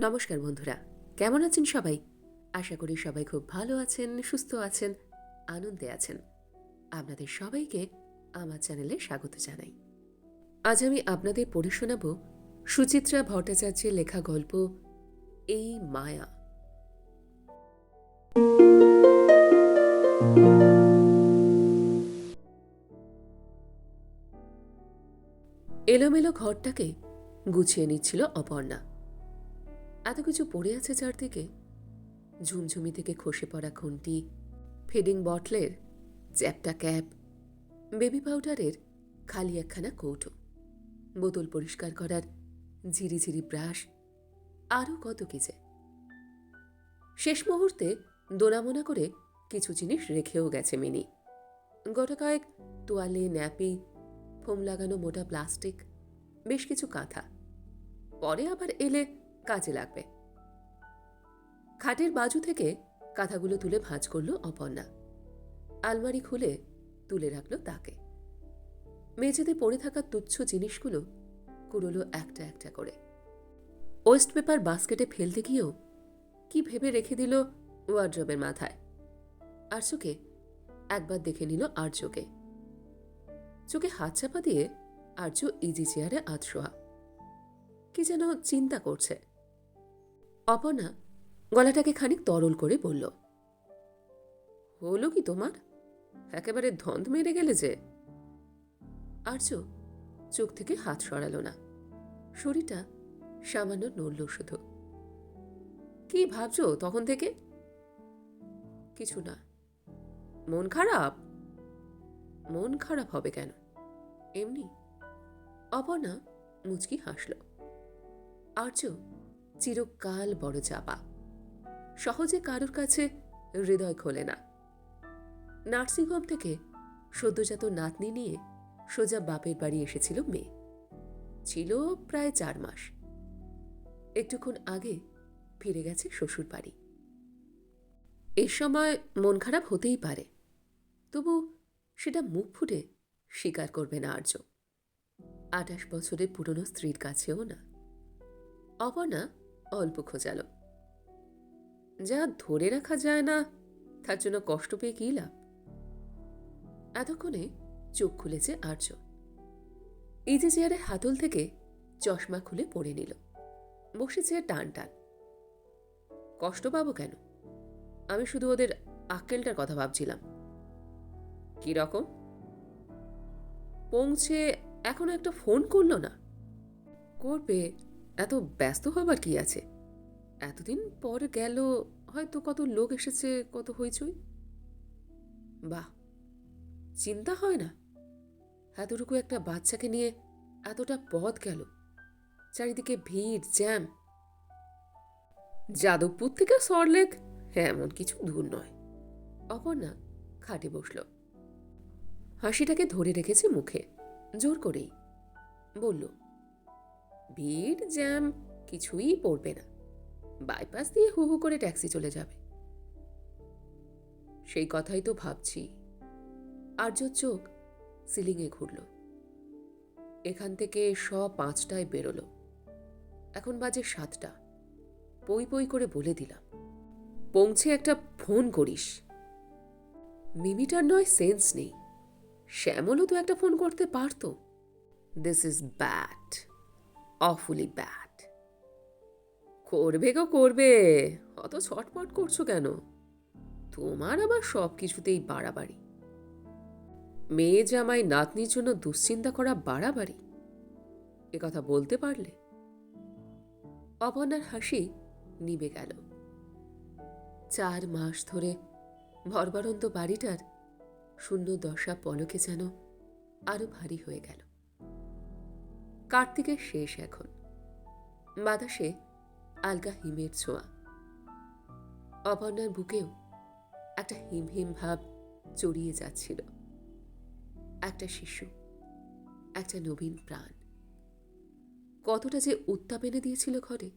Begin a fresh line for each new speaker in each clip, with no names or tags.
নমস্কার বন্ধুরা, কেমন আছেন সবাই? আশা করি সবাই খুব ভালো আছেন, সুস্থ আছেন, আনন্দে আছেন। আপনাদের সবাইকে আমার চ্যানেলে স্বাগত জানাই। আজ আমি আপনাদের পড়ে শোনাব সুচিত্রা ভট্টাচার্যের লেখা গল্প, এই মায়া। এলোমেলো ঘরটাকে গুছিয়ে নিচ্ছিল অপর্ণা। এত কিছু পড়ে আছে চারদিকে? ঝুমঝুমি থেকে খসে পড়া খুন্তি, ফিডিং বটলের, চ্যাপটা ক্যাপ, বেবি পাউডারের খালি একখানা কৌটো, বোতল পরিষ্কার করার ঝিরিঝিরি ব্রাশ আরও কত কি যে। শেষ মুহূর্তে দোনামোনা করে কিছু জিনিস রেখেও গেছে মিনি। গোটা কয়েক তোয়ালে ন্যাপি, ফোম লাগানো মোটা প্লাস্টিক, বেশ কিছু কাঁথা। পরে আবার এলে কাজে লাগবে। খাটের বাজু থেকে কাঁথাগুলো তুলে ভাঁজ করল অপর্ণা। আলমারি খুলে তুলে রাখল তাকে। মেঝেতে পড়ে থাকা তুচ্ছ জিনিসগুলো কুড়োলো একটা একটা করে। ওয়েস্ট পেপার বাস্কেটে ফেলতে গিয়েও কি ভেবে রেখে দিল ওয়ার্ড্রবের মাথায়। আর্যকে একবার দেখে নিল আর্যকে চোখে হাত চাপা দিয়ে আর্য ইজি চেয়ারে আধশোয়া কি যেন চিন্তা করছে। অপর্ণা গলাটাকে খানিক তরল করে বলল, হলো কি তোমার? একেবারে ধন্ধ মেরে গেলে যে? আর্য চোখ থেকে হাত সরালো না। শরীরটা সামান্য নড়ল শুধু। কি ভাবছ তখন থেকে? কিছু না। মন খারাপ? মন খারাপ হবে কেন? এমনি। অপর্ণা মুচকি হাসল। আর্য চিরকাল বড় চাপা। সহজে কারোর কাছে হৃদয় খোলে না। নার্সিংহোম থেকে সদ্যজাত নাতনি নিয়ে সোজা বাপের বাড়ি এসেছিল মেয়ে। ছিল প্রায় চার মাস। একটুক্ষণ আগে ফিরে গেছে শ্বশুর বাড়ি। এ সময় মন খারাপ হতেই পারে, তবু সেটা মুখ ফুটে স্বীকার করবে না আর্য। আঠাশ বছরের পুরনো স্ত্রীর কাছেও না। অপর্ণা অল্প খোঁজাল। যা ধরে রাখা যায় না, তার জন্য কষ্ট পেয়ে কী লাভ? এতক্ষণে চোখ খুলেছে আর্য। ইজি চেয়ারে হাতল থেকে চশমা খুলে পড়ে নিল। বসেছে টান টান। কষ্ট পাবো কেন? আমি শুধু ওদের আক্কেলটার কথা ভাবছিলাম। কি রকম? পৌঁছে এখনও একটা ফোন করল না। করবে এত ব্যস্ত হবার কি আছে? এতদিন পর গেল, হয়তো কত লোক এসেছে, কত হইচই। বাহ, চিন্তা হয় না। এতটুকু একটা বাচ্চাকে নিয়ে এতটা পথ গেল। চারিদিকে ভিড়, জ্যাম। যাদবপুর থেকে সরলেক এমন কিছু দূর নয়। অপর্ণা খাটে বসল। হাসিটাকে ধরে রেখেছে মুখে, জোর করেই। বলল ভিড়, জ্যাম, কিছুই পড়বে না। বাইপাস দিয়ে হু হু করে ট্যাক্সি চলে যাবে। সেই কথাই তো ভাবছি। আর্য চোখ সিলিংয়ে ঘুরল। এখান থেকে স পাঁচটায় বেরোলো। এখন বাজে সাতটা। পই পই করে বলে দিলাম, পৌঁছে একটা ফোন করিস। মিমিটার নয়, সেন্স নেই। শ্যামলও তো একটা ফোন করতে পারতো। This is bad awfully bad করবে গো, করবে। অত ছটপট করছ কেন? তোমার আবার সব কিছুতেই বাড়াবাড়ি। মেয়ে জামাই নাতনির জন্য দুশ্চিন্তা করা বাড়াবাড়ি। এ কথা বলতে পারলে? অপর্ণার হাসি নিবে গেল। চার মাস ধরে ভরবরন্ত বাড়িটার শূন্য দশা পলকে যেন আরও ভারী হয়ে গেল। কার্তিকের শেষ এখন। বাতাসে আলগা হিমের ছোঁয়া। অপর্ণার বুকেও একটা হিম হিম ভাব চড়িয়ে যাচ্ছিল। একটা শিশু, একটা নবীন প্রাণ। কতটা যে উত্তাপ এনে দিয়েছিল ঘরে।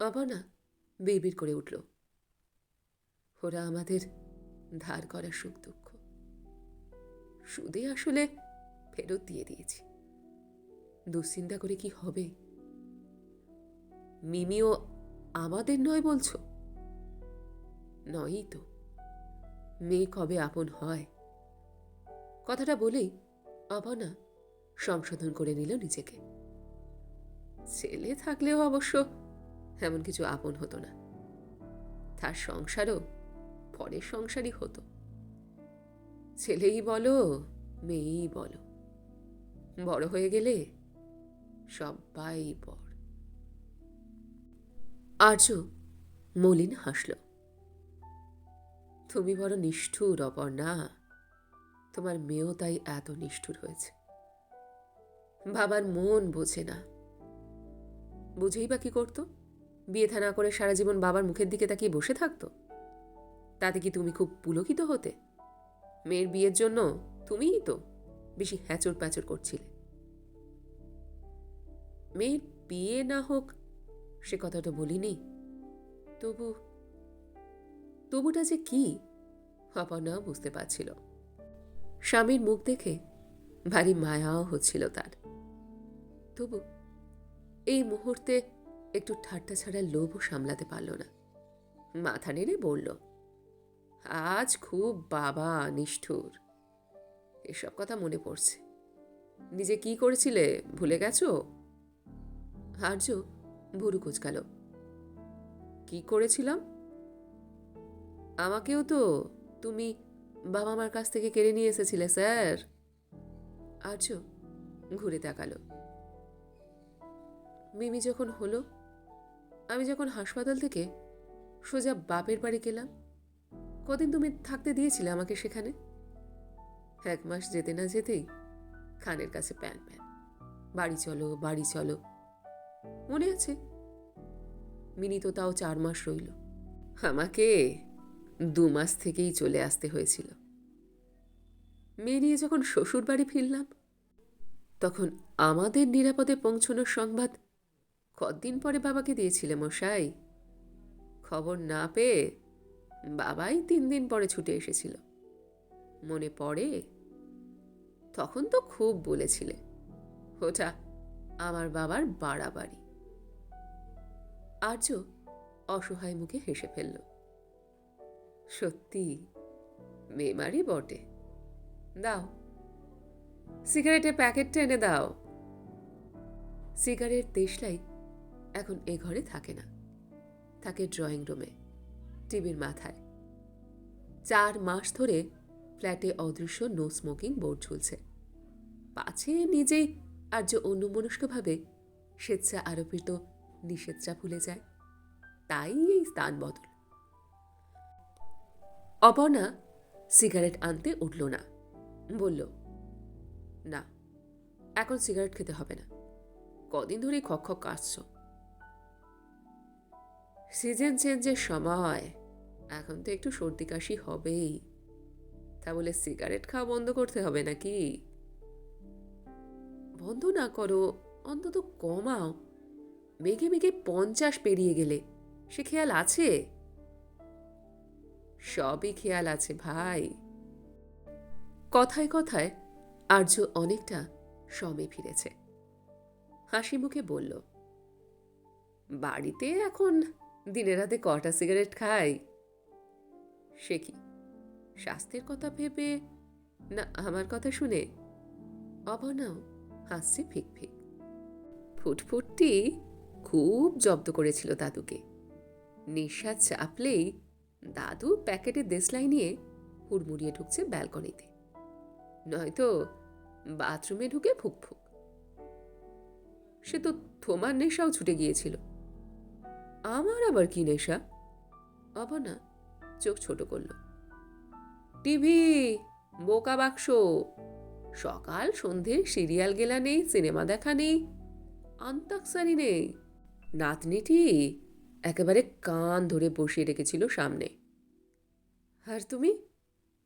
অপর্ণা বিড়বিড় করে উঠল। ওরা আমাদের ধার করা সুখ দুঃখ। সুদে আসলে ফেরত দিয়ে দিয়েছি। দুশ্চিন্তা করে কি হবে? মিমিও আমাদের নয় বলছো? নয়ই তো। মেয়ে কবে আপন হয়? কথাটা বলেই অপর্ণা সংশোধন করে নিল নিজেকে। ছেলে থাকলেও অবশ্য এমন কিছু আপন হতো না। তার সংসারও পরের সংসারই হতো। ছেলেই বলো, মেয়েই বলো। বড় হয়ে গেলে সবাই পর। আর্য মলিন হাসল। তুমি বড় নিষ্ঠুর, অপর্ণা। তোমার মেয়েও তাই এত নিষ্ঠুর হয়েছে। বাবার মন বোঝে না। বুঝেই বা কি করতো? বিয়ে থা না করে সারা জীবন বাবার মুখের দিকে তাকিয়ে বসে থাকতো? তাতে কি তুমি খুব পুলকিত হতে? মেয়ের বিয়ের জন্য তুমিই তো বেশি হ্যাচর প্যাচর করছিলে। মেয়ের বিয়ে না হোক, সে কথাটা বলিনি। তবু, তবুটা যে কি অপর্ণাও বুঝতে পারছিল। স্বামীর মুখ দেখে ভারী মায়াও হচ্ছিল তার। তবু, এই মুহূর্তে একটু ঠাট্টা ছাড়া লোভও সামলাতে পারল না। মাথা নেড়ে বলল, আজ খুব বাবা নিষ্ঠুর। এসব কথা মনে পড়ছে। নিজে কি করেছিলে, ভুলে গেছো? আর্য ভুরু কুচকাল। কি করেছিলাম? আমাকেও তো তুমি বাবা মার কাছ থেকে কেড়ে নিয়ে এসেছিলে, স্যার। আর্য ঘুরে তাকালো। মিমি যখন হলো, আমি যখন হাসপাতাল থেকে সোজা বাপের বাড়ি গেলাম, কদিন তুমি থাকতে দিয়েছিলে আমাকে সেখানে? এক মাস যেতে না যেতেই খানের কাছে প্যান প্যান বাড়ি চলো বাড়ি চলো। মনে আছে? মিনি তো তাও চার মাস রইল। আমাকে দু মাস থেকেই চলে আসতে হয়েছিল। মেয়ে নিয়ে যখন শ্বশুর বাড়ি ফিরলাম, তখন আমাদের নিরাপদে পৌঁছনোর সংবাদ কদিন পরে বাবাকে দিয়েছিলে মশাই? খবর না পেয়ে বাবাই তিন দিন পরে ছুটে এসেছিল। মনে পড়ে? তখন তো খুব বলেছিলে, ওটা আমার বাবার বাড়াবাড়ি। আর্য অসহায় মুখে হেসে ফেলল। সত্যি মেমারি বটে। দাও। সিগারেটের প্যাকেটটা এনে দাও। সিগারেট দেশলাই এখন এ ঘরে থাকে না। থাকে ড্রয়িং রুমে, টিভির মাথায়। চার মাস ধরে ফ্ল্যাটে অদৃশ্য নো স্মোকিং বোর্ড ঝুলছে। পাছে নিজেই আর্য অন্যমনস্কভাবে স্বেচ্ছা আরোপিত নিষেধটা ভুলে যায়। তাই এই স্থান বদল। অপর্ণা সিগারেট আনতে উঠল না। বলল, না, এখন সিগারেট খেতে হবে না। কদিন ধরেই খক খক কাশছ সিজন চেঞ্জের সময়, এখন তো একটু সর্দি কাশি হবেই। তা বলে সিগারেট খাওয়া বন্ধ করতে হবে নাকি? বন্ধ না করো, অন্তত কমাও। মেঘে মেঘে পঞ্চাশ পেরিয়ে গেলে সে খেয়াল আছে? সবই খেয়াল আছে ভাই। কথায় কথায় আর্য অনেকটা সমে ফিরেছে। হাসি মুখে বলল, বাড়িতে এখন দিনে রাতে কটা সিগারেট খাই? সে কি, স্বাস্থ্যের কথা ভেবে? না, আমার কথা শুনে? অবনাও হাসছে ফিক ফিক। ফুটফুটটি খুব জব্দ করেছিল দাদুকে। নিঃশ্বাস চাপলেই দাদু প্যাকেটে দেশলাই নিয়ে হুড়মুড়িয়ে ঢুকছে ব্যালকনিতে। নয়তো বাথরুমে ঢুকে ফুক ফুক। সে তো থোমার নেশাও ছুটে গিয়েছিল। আমার আবার কি নেশা? অবনা চোখ ছোট করল। টিভি, বোকা বাক্স, সকাল সন্ধে সিরিয়াল গেলা নেই, সিনেমা দেখা নেই আন্তাক্ষসারি নেই। নাতনিটি একেবারে কান ধরে বসিয়ে রেখেছিল সামনে। আর তুমি?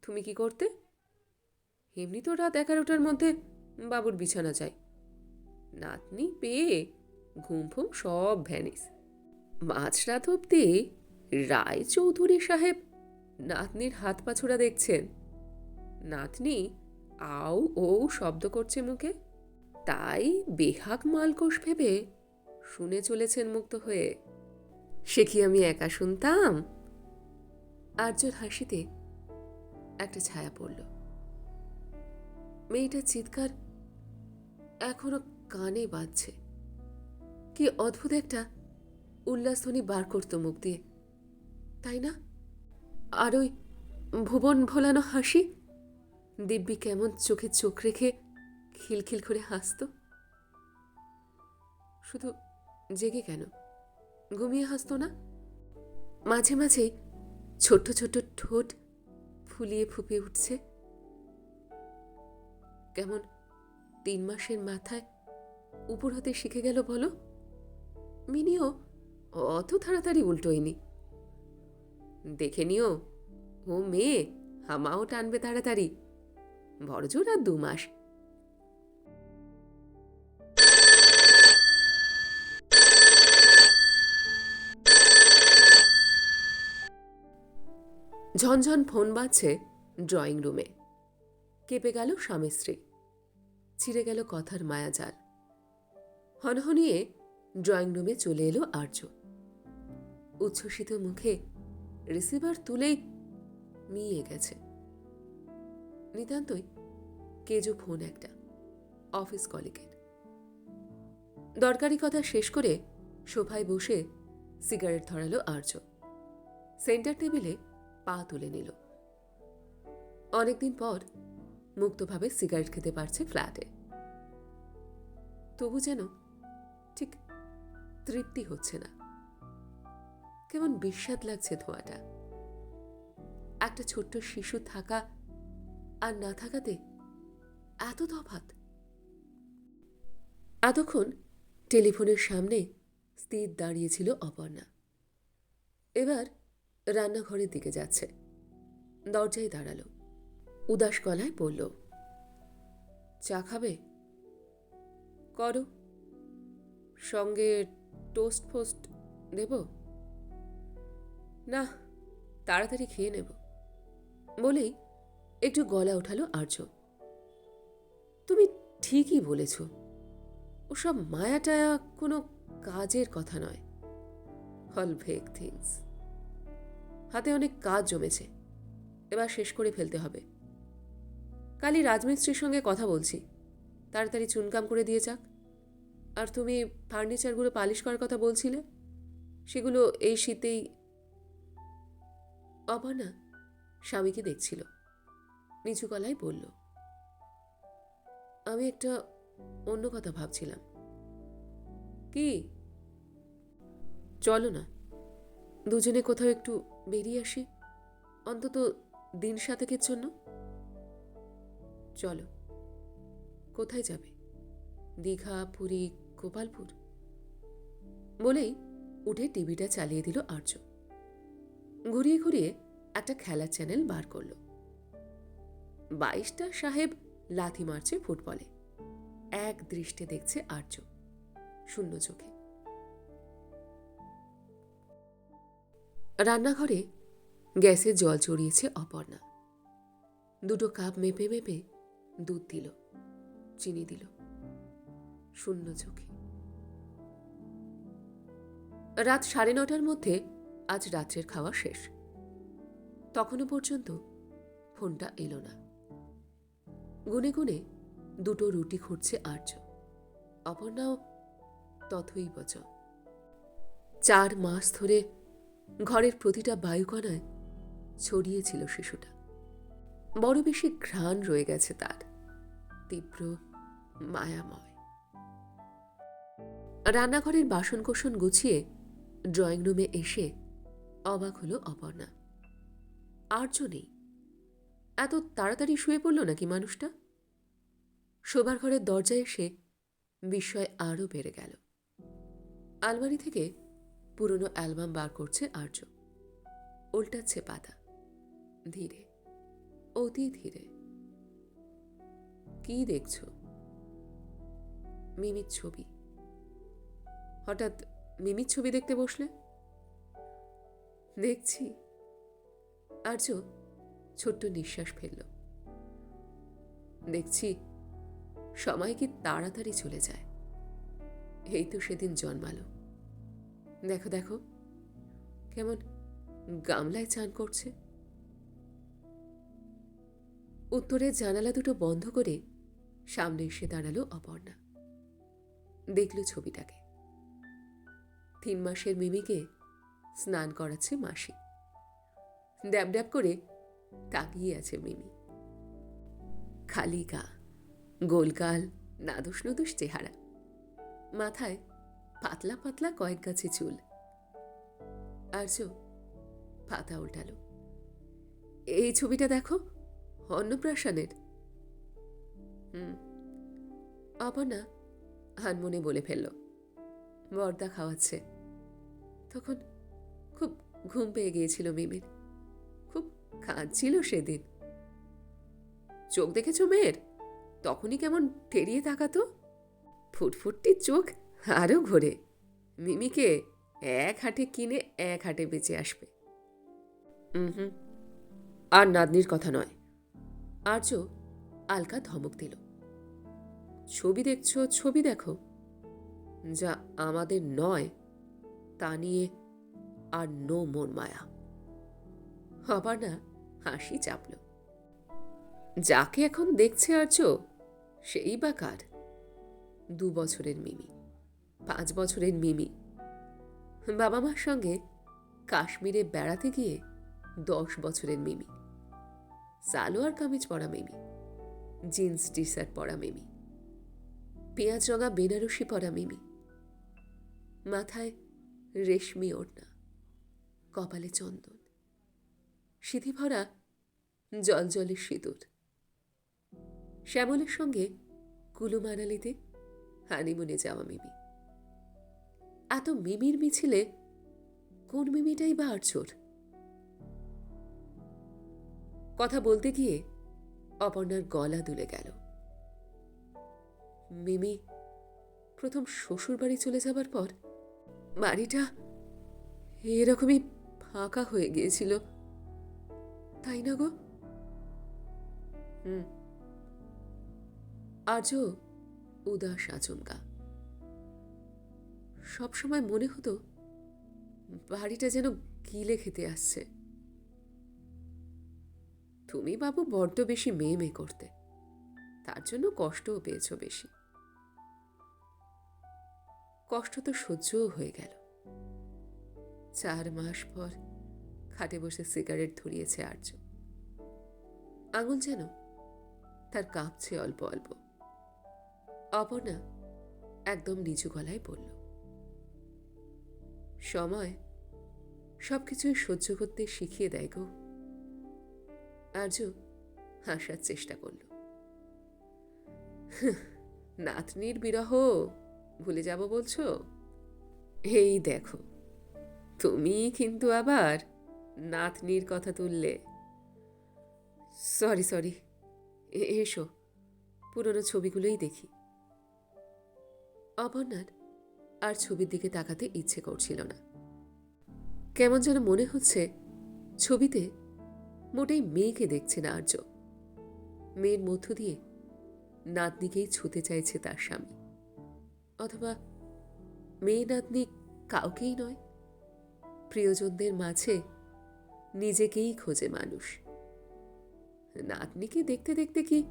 তুমি কি করতে? এমনি তো রাত এগারোটার মধ্যে বাবুর বিছানা চাই নাতনি পেয়ে ঘুম ফুম সব ভ্যানিস মাঝরাত অব্দি রায় চৌধুরী সাহেব নাতনির হাত পাছোড়া দেখছেন। নাতনি আও ও শব্দ করছে মুখে। তাই বেহাক মালকোষ ভেবে শুনে চলেছেন মুক্ত হয়ে। সে কি আমি একা শুনতাম? আর্যর হাসিতে একটা ছায়া পড়ল। মেয়েটার চিৎকার এখনও কানে বাজছে। কি অদ্ভুত একটা উল্লাসধ্বনি বার করত মুখ দিয়ে। তাই না? আর ওই ভুবন ভোলানো হাসি? দিব্যি কেমন চোখে চোখ রেখে খিলখিল করে হাসত? শুধু জেগে কেন? ঘুমিয়ে হাসতো না? মাঝে মাঝেই ছোট্ট ছোট্ট ঠোঁট ফুলিয়ে ফুপিয়ে উঠছে। কেমন তিন মাসের মাথায় উপর হতে শিখে গেল বলো? মিনিও অত তাড়াতাড়ি উল্টোয়নি। দেখে নিও, ও মেয়ে, হামাও টানবে তাড়াতাড়ি। বড়জোর আর দু মাস। ঝনঝন ফোন বাজছে ড্রয়িং রুমে। কেঁপে গেল স্বামী স্ত্রী। ছিঁড়ে গেল কথার মায়াজাল। হনহনিয়ে ড্রয়িং রুমে চলে এলো আর্য। উচ্ছ্বসিত মুখে রিসিভার তুলেই মিয়ে গেছে। নিতান্তই কেজো ফোন একটা, অফিস কলিগের। দরকারি কথা শেষ করে সোফায় বসে সিগারেট ধরালো আর্য। সেন্টার টেবিলে পা তুলে নিল। অনেকদিন পর মুক্তভাবে সিগারেট খেতে পারছে ফ্ল্যাটে। তবু যেন ঠিক তৃপ্তি হচ্ছে না। কেমন বিস্বাদ লাগছে ধোঁয়াটা। একটা ছোট্ট শিশু থাকা আর না থাকাতে এত তফাত এতক্ষণ টেলিফোনের সামনে স্থির দাঁড়িয়েছিল অপর্ণা। এবার রান্নাঘরের দিকে যাচ্ছে। দরজায় দাঁড়াল। উদাস গলায় বলল, চা খাবে? করো। সঙ্গে টোস্ট ফোস্ট দেব? না, তাড়াতাড়ি খেয়ে নেব। বলেই একটু গলা ওঠালো আর্য। তুমি ঠিকই বলেছ। ওসব মায়া টায়া কোনো কাজের কথা নয়। হল ভেক থিংস হাতে অনেক কাজ জমেছে। এবার শেষ করে ফেলতে হবে। কালি রাজমিস্ত্রির সঙ্গে কথা বলছি। তাড়াতাড়ি চুনকাম করে দিয়ে যাক। আর তুমি ফার্নিচারগুলো পালিশ করার কথা বলছিলে? সেগুলো এই শীতেই অপর্ণা স্বামীকে দেখছিল। নিচু গলায় বলল, আমি একটা অন্য কথা ভাবছিলাম। কি? চলো না। দুজনে কোথাও একটু বেরিয়ে আসি, অন্তত দিন সাতেকের জন্য। চলো, কোথায় যাবে? দীঘা, পুরী, গোপালপুর? বলেই উঠে টিভিটা চালিয়ে দিল আর্য। ঘুরিয়ে ঘুরিয়ে একটা খেলার চ্যানেল বার করল। বাইশটা সাহেব লাথি মারছে ফুটবলে। এক দৃষ্টে দেখছে আর্য, শূন্য চোখে। রান্নাঘরে গ্যাসে জল চড়িয়েছে অপর্ণা। দুটো কাপ মেপে মেপে দুধ দিল, চিনি দিল, শূন্য চোখে। রাত সাড়ে নটার মধ্যে আজ রাত্রের খাওয়া শেষ। তখনও পর্যন্ত ফোনটা এলো না। গুনে গুনে দুটো রুটি খুঁড়ছে আর্য। অপর্ণাও তথই বচ চার মাস ধরে ঘরের প্রতিটা বায়ুকণায় ছড়িয়েছিল শিশুটা। বড় বেশি ঘ্রাণ রয়ে গেছে তার। তীব্র মায়াময়। রান্নাঘরের বাসনকোসন গুছিয়ে ড্রয়িং রুমে এসে অবাক হলো অপর্ণা। আর্য নেই। এত তাড়াতাড়ি শুয়ে পড়ল নাকি মানুষটা? শোবার ঘরের দরজায় এসে বিস্ময় আরও বেড়ে গেল। আলমারি থেকে পুরনো অ্যালবাম বার করছে আর্য। উল্টাচ্ছে পাতা ধীরে, অতি ধীরে। কি দেখছ? মিমির ছবি। হঠাৎ মিমির ছবি দেখতে বসলে? দেখছি। আর্য ছোট্ট নিঃশ্বাস ফেলল। দেখছি, সময় কি তাড়াতাড়ি চলে যায়। এই তো সেদিন জন্মালো। দেখো দেখো। কেমন গামলায় চান করছে। উত্তরের জানালা দুটো বন্ধ করে সামনে এসে দাঁড়াল অপর্ণা। দেখল ছবিটাকে। তিন মাসের মিমিকে স্নান করাচ্ছে মাসি। ড্যাব ড্যাব করে তাকিয়ে আছে মিমি। খালি গা, গোলগাল নাদুস নুদুস চেহারা। মাথায় পাতলা পাতলা কয়েক গাছে চুল। আর্য পাতা উল্টালো। এই ছবিটা দেখো, অন্নপ্রাশনের। হুম, অপর্ণা হানমনে বলে ফেলল। বর্দা খাওয়াচ্ছে। তখন খুব ঘুম পেয়ে গিয়েছিল মিমির। খুব কাঁদছিল সেদিন। চোখ দেখেছ মেয়ের? তখনই কেমন টেরিয়ে তাকাতো? ফুটফুটটি চোখ। আরও ঘোরে। মিমিকে এক হাটে কিনে এক হাটে বেঁচে আসবে। হুম, আর নাতনির কথা নয়। আর্য আলকা ধমক দিল। ছবি দেখছ, ছবি দেখো। যা আমাদের নয়, তা নিয়ে আর নো মন মায়া। আবার না হাসি চাপল। যাকে এখন দেখছে আর্য, সেই বা কার? দু বছরের মিমি। পাঁচ বছরের মিমি। বাবা মার সঙ্গে কাশ্মীরে বেড়াতে গিয়ে দশ বছরের মিমি। সালোয়ার কামিজ পরা মিমি। জিন্স টি শার্ট পরা মিমি। পেঁয়াজ রঙা বেনারসি পরা মিমি। মাথায় রেশমি ওড়না, কপালে চন্দন সিঁথি ভরা জলজলে সিঁদুর। শ্যামলের সঙ্গে কুলু মানালিতে হানিমুনে যাওয়া মিমি। এত মিমির মিছিলে কোন মিমিটাই বা আটচোর? কথা বলতে গিয়ে অপর্ণার গলা দুলে গেল। মিমি, প্রথম শ্বশুর বাড়ি চলে যাবার পর বাড়িটা এরকমই ফাঁকা হয়ে গিয়েছিল। তাই না গো? হুম। আর্য উদাস আচমকা। সবসময় মনে হতো বাড়িটা যেন গিলে খেতে আসছে। তুমি বাবু বড্ড বেশি মেয়ে মেয়ে করতে, তার জন্য কষ্টও পেয়েছ বেশি। কষ্ট তো সহ্যও হয়ে গেল। চার মাস পর খাটে বসে সিগারেট ধরিয়েছে আর্য। আঙুল যেন তার কাঁপছে অল্প অল্প। অপর্ণা একদম নিচু গলায় বলল সময় সবকিছুই সহ্য করতে শিখিয়ে দেয় গো। আর্য হাসার চেষ্টা করল। নাতনির বিরহ, ভুলে যাব বলছো? এই দেখো, তুমি কিন্তু আবার নাতনির কথা তুললে। সরি সরি এসো, পুরনো ছবিগুলোই দেখি। অপর্ণার আর ছবির দিকে তাকাতে ইচ্ছে করছিল না। কেমন যেন মনে হচ্ছে ছবিতে মোটেই মেয়েকে দেখছে না আর্য। মেয়ের মধ্য দিয়ে নাতনিকেই ছুতে চাইছে তার স্বামী। অথবা মেয়ে নাতনি কাউকেই নয়, প্রিয়জনদের মাঝে নিজেকেই খোঁজে মানুষ। নাতনিকে দেখতে দেখতে কি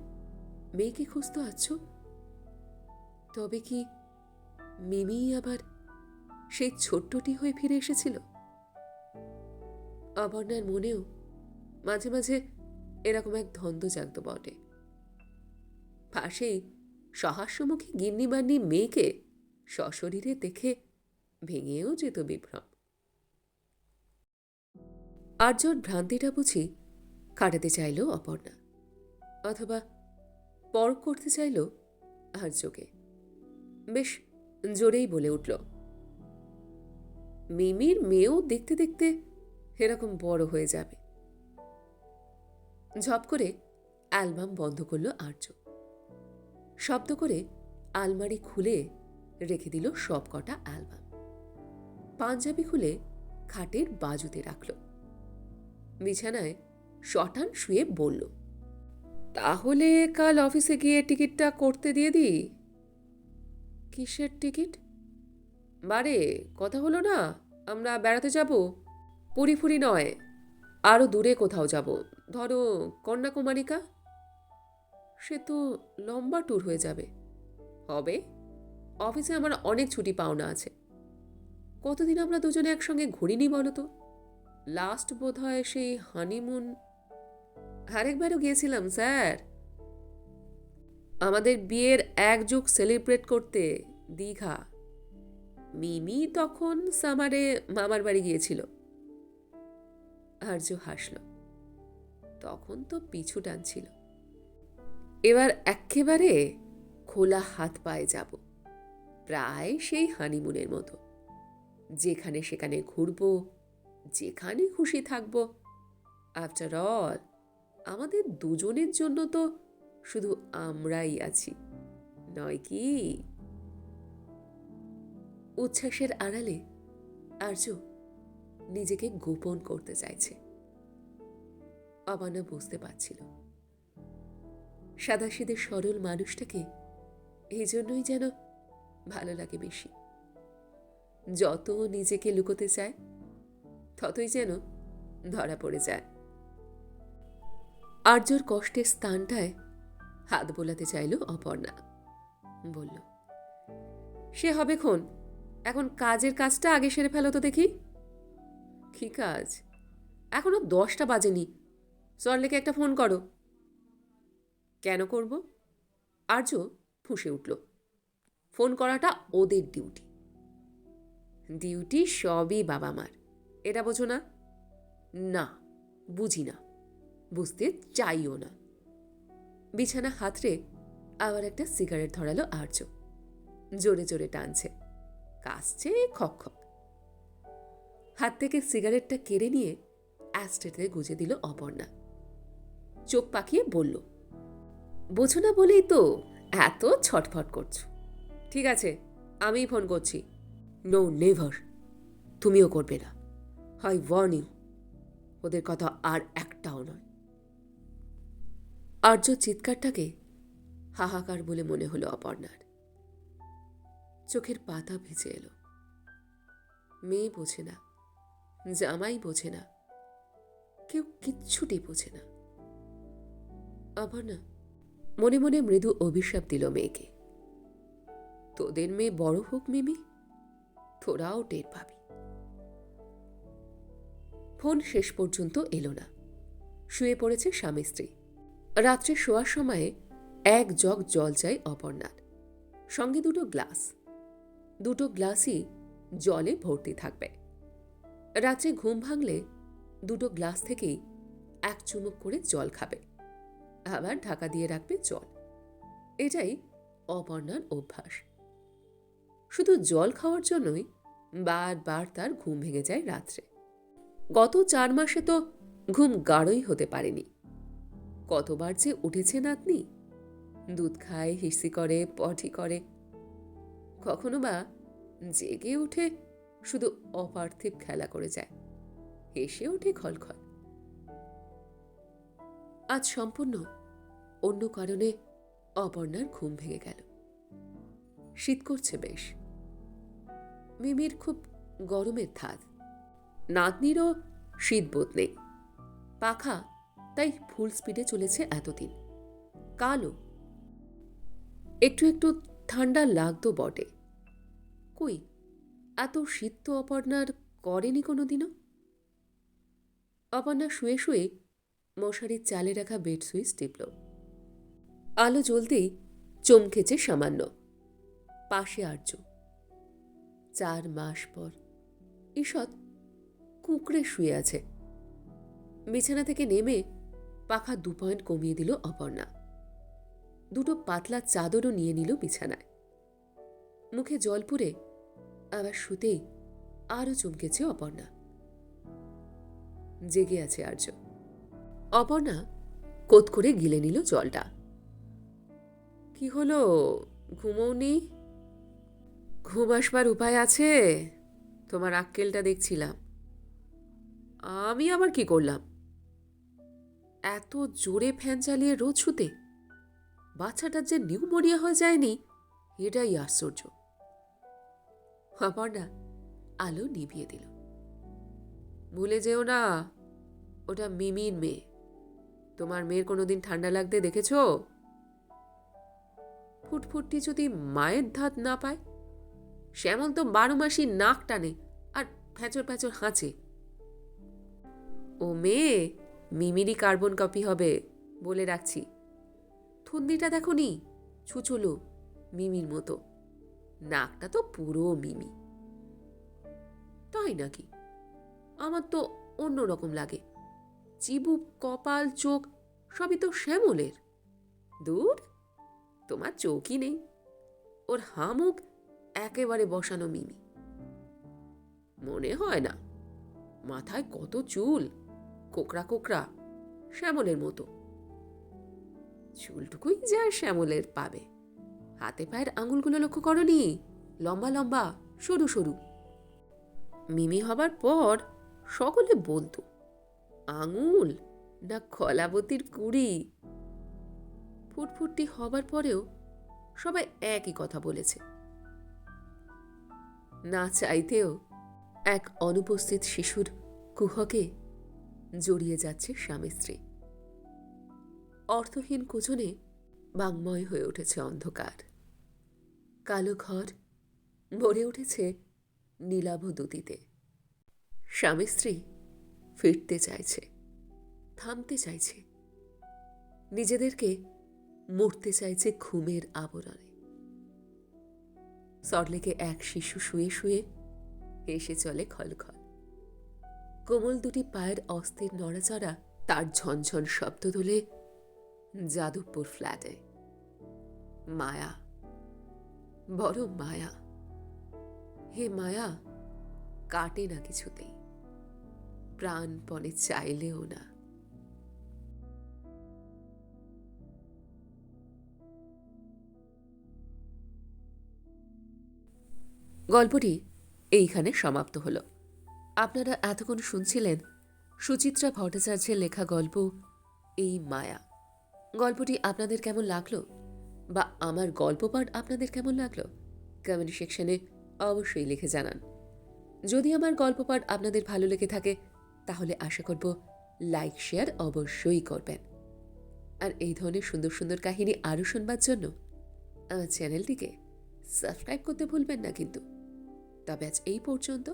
মেয়েকে খুঁজতে আছো? তবে কি মিমি আবার সেই ছোট্টটি হয়ে ফিরে এসেছিল। অবর্ণার মনেও মাঝে মাঝে এরকম এক ধন্দ জাগত বটে। পাশেই সহাস্যমুখী গিন্নিবান্নি মেয়েকে সশরীরে দেখে ভেঙেও যেত বিভ্রম। আর্যর ভ্রান্তিটা বুঝি কাটাতে চাইল অপর্ণা, অথবা পর করতে চাইল আর্যকে। বেশ জোরেই বলে উঠল, মিমির মেয়েও দেখতে দেখতে এরকম বড় হয়ে যাবে। ঝপ করে অ্যালবাম বন্ধ করল আর্য। শব্দ করে আলমারি খুলে রেখে দিল সব কটা অ্যালবাম। পাঞ্জাবি খুলে খাটের বাজুতে রাখল। বিছানায় শটান শুয়ে বলল, তাহলে কাল অফিসে গিয়ে টিকিটটা করতে দিয়ে দিই। কিসের টিকিট? বারে, কথা হলো না, আমরা বেড়াতে যাব? পুরি ফুরি নয় আরও দূরে কোথাও যাব। ধরো, কন্যাকুমারিকা? সে তো লম্বা ট্যুর হয়ে যাবে। হবে, অফিসে আমার অনেক ছুটি পাওনা আছে। কতদিন আমরা দুজনে একসঙ্গে ঘুরিনি বলো তো? লাস্ট বোধ হয় সেই হানিমুন আরেকবারও গিয়েছিলাম, স্যার। আমাদের বিয়ের এক যুগ সেলিব্রেট করতে দীঘা। মিমি তখন সামারে মামার বাড়ি গিয়েছিল। আর্য হাসল। তখন তো পিছু টানছিল। এবার একেবারে খোলা হাত পায়ে যাব। প্রায় সেই হানিমুনের মতো। যেখানে সেখানে ঘুরব, যেখানে খুশি থাকব। আফটার অল আমাদের দুজনের জন্য তো শুধু আমরাই আছি। নয় কি? উচ্ছ্বাসের আড়ালে আর্য নিজেকে গোপন করতে চাইছে। অবানা বুঝতে পারছিল। সাদাসিদে সরল মানুষটাকে এই জন্যই যেন ভালো লাগে বেশি। যত নিজেকে লুকোতে চায়, ততই যেন ধরা পড়ে যায়। আর্যর কষ্টের স্থানটায় হাত বোলাতে চাইল অপর্ণা। বলল, সে হবে খন। এখন কাজের কাজটা আগে সেরে ফেলো তো দেখি। কি কাজ? এখনও দশটা বাজেনি। সরলেকে একটা ফোন করো। কেন করব? আর্য ফুঁসে উঠল। ফোন করাটা ওদের ডিউটি। ডিউটি সবই বাবা মার। এটা বোঝো না? না, বুঝি না। বুঝতে চাইও না। বিছানা হাতড়ে আবার একটা সিগারেট ধরালো আর্য। জোরে জোরে টানছে। কাশছে খক হাত থেকে সিগারেটটা কেড়ে নিয়ে অ্যাস্টেটে গুজে দিল অপর্ণা। চোখ পাকিয়ে বলল, বোঝো না বলেই তো এত ছটফট করছ। ঠিক আছে, আমিই ফোন করছি। No, never. তুমিও করবে না। High Warne. ইউ ওদের কথা আর একটাও নয়। আর্য চিৎকারটাকে হাহাকার বলে মনে হলো অপর্ণার। চোখের পাতা ভিজে এলো। মেয়ে বোঝে না, জামাই বোঝে না, কেউ কিচ্ছুটি বোঝে না। অপর্ণা, মনে মনে মৃদু অভিশাপ দিল মেয়েকে। তোদের মেয়ে বড় হোক মিমি, তোরাও টের পাবি। ফোন শেষ পর্যন্ত এলো না। শুয়ে পড়েছে স্বামী স্ত্রী। রাত্রে শোয়ার সময়ে এক জগ জল চাই অপর্ণার। সঙ্গে দুটো গ্লাস। দুটো গ্লাসই জলে ভর্তি থাকবে। রাত্রে ঘুম ভাঙলে দুটো গ্লাস থেকেই এক চুমুক করে জল খাবে। আবার ঢাকা দিয়ে রাখবে জল। এটাই অপর্ণার অভ্যাস। শুধু জল খাওয়ার জন্যই বারবার তার ঘুম ভেঙে যায় রাত্রে। গত চার মাসে তো ঘুম গাঢ়ই হতে পারেনি। কতবার যে উঠেছে নাতনি? দুধ খায়, হিসি করে, পটি করে। কখনো বা জেগে উঠে শুধু অপার্থিব খেলা করে যায়। হেসে ওঠে খলখল। আজ সম্পূর্ণ, অন্য কারণে অপর্ণার ঘুম ভেঙে গেল। শীত করছে বেশ। মিমির খুব গরমের ধাত নাতনিরও শীত বোধ নেই। পাখা তাই ফুল স্পিডে চলেছে এতদিন। কালো। একটু একটু ঠান্ডা লাগতো বটে। কই, এত শীত তো অপর্ণার করেনি কোনো দিনও অপর্ণা শুয়ে শুয়ে মশারির চালে রাখা বেড সুইচ টিপল। আলো জ্বলতেই চমকেছে সামান্য। পাশে আর্য। চার মাস পর ঈষৎ কুঁকড়ে শুয়ে আছে। বিছানা থেকে নেমে পাখা দু পয়েন্ট কমিয়ে দিল অপর্ণা। দুটো পাতলা চাদরও নিয়ে নিল বিছানায়। মুখে জল পুরে আবার শুতেই আরও চমকেছে অপর্ণা। জেগে আছে আর্য। অপর্ণা কোত করে গিলে নিল জলটা। কি হলো? ঘুমোনি ঘুম আসবার উপায় আছে? তোমার আক্কেলটা দেখছিলাম। আমি আবার কি করলাম? এত জোরে ফ্যান চালিয়ে রোজ শুতে? বাচ্চাটার যে নিউমোনিয়া হয়ে যায়নি, এটাই আশ্চর্য। অপর্ণা আলো নিভিয়ে দিল। ভুলে যেও না, ওটা মিমির মেয়ে। তোমার মেয়ের কোনোদিন ঠান্ডা লাগতে দেখেছ? ফুটফুটটি যদি মায়ের ধাত না পায় শ্যামল তো বারো মাসই নাক টানে আর ফ্যাচর ফ্যাচর হাঁচে। ও মেয়ে মিমিরই কার্বন কপি হবে বলে রাখছি। থন্দিটা দেখো নি, ছুচলো মিমির মতো। নাকটা তো পুরো মিমি। তাই নাকি? আমার তো অন্য রকম লাগে। চিবুক, কপাল, চোখ, সবই তো শ্যামলের। দূর, তোমার চোখই নেই। ওর হামুক একেবারে বসানো মিমি। মনে হয় না, মাথায় কত চুল। কোকড়া কোকড়া শ্যামলের মতো। চুলটুকুই যা শ্যামলের পাবে। হাতে পায়ের আঙুলগুলো লক্ষ্য করনি। লম্বা লম্বা, সরু সরু। মিমি হবার পর সকলে বলতো আঙুল না কলাবতীর কুড়ি। ফুটফুটটি হবার পরেও সবাই একই কথা বলেছে। না চাইতেও এক অনুপস্থিত শিশুর কুহকে জড়িয়ে যাচ্ছে স্বামী স্ত্রী। অর্থহীন কুচনে বাংময় হয়ে উঠেছে অন্ধকার। কালো ঘর ভরে উঠেছে নীলাভ দুতিতে। স্বামী স্ত্রী ফিরতে চাইছে, থামতে চাইছে। নিজেদেরকে মরতে চাইছে ঘুমের আবরণে। সরলেকে এক শিশু শুয়ে শুয়ে এসে চলে খলখল। কোমল দুটি পায়ের অস্থির নড়াচড়া তার ঝনঝন শব্দ তোলে যাদবপুর ফ্ল্যাটে। মায়া, বড় মায়া। হে মায়া, কাটে না কিছুতেই। প্রাণপণে চাইলেও না। গল্পটি এইখানে সমাপ্ত হলো। আপনারা এতক্ষণ শুনছিলেন সুচিত্রা ভট্টাচার্যের লেখা গল্প, এই মায়া। গল্পটি আপনাদের কেমন লাগল? বা আমার গল্প পাঠ আপনাদের কেমন লাগল? কমেন্ট সেকশনে অবশ্যই লিখে জানান। যদি আমার গল্প পাঠ আপনাদের ভালো লেগে থাকে, তাহলে আশা করব লাইক শেয়ার অবশ্যই করবেন। আর এই ধরনের সুন্দর সুন্দর কাহিনী আরও শুনবার জন্য আমার চ্যানেলটিকে সাবস্ক্রাইব করতে ভুলবেন না কিন্তু। তবে আজ এই পর্যন্ত